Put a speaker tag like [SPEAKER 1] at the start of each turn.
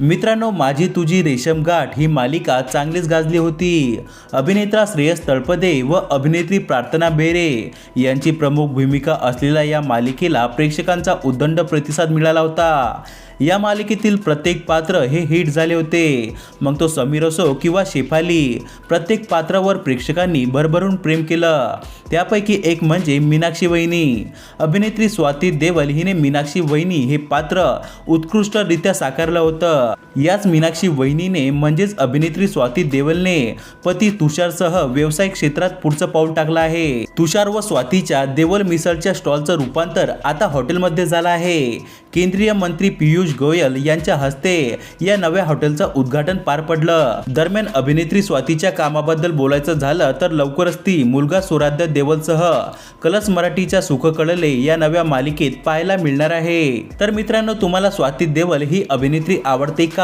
[SPEAKER 1] मित्रांनो माझी तुझी रेशमगाठ ही मालिका चांगलीच गाजली होती. अभिनेता श्रेयस तळपदे व अभिनेत्री प्रार्थना बेरे यांची प्रमुख भूमिका असलेल्या या मालिकेला प्रेक्षकांचा उदंड प्रतिसाद मिळाला होता. या मालिकेतील प्रत्येक पात्र हे हिट झाले होते. मग तो समीर असो किंवा शेफाली प्रत्येक पात्रावर प्रेक्षकांनी भरभरून प्रेम केलं. त्यापैकी एक म्हणजे मीनाक्षी वहिनी. अभिनेत्री स्वाती देवल हिने मीनाक्षी वहिनी हे पात्र उत्कृष्टरित्या साकारलं होतं. याच मीनाक्षी वहिनीने म्हणजेच अभिनेत्री स्वाती देवलने पती तुषारसह व्यवसाय क्षेत्रात पुढचं पाऊल टाकलं आहे. तुषार व स्वातीच्या देवल मिसळच्या स्टॉलचं रूपांतर आता हॉटेलमध्ये झालं आहे. केंद्रीय मंत्री पियुष गोयल यांच्या हस्ते या नव्या हॉटेलचं उद्घाटन पार पडलं. दरम्यान अभिनेत्री स्वातीच्या कामाबद्दल बोलायचं झालं तर लवकरच ती मुलगा सुराध्य देवलसह कलस मराठीच्या सुख कळले या नव्या मालिकेत पाहायला मिळणार आहे. तर मित्रांनो तुम्हाला स्वाती देवल ही अभिनेत्री आवडते का?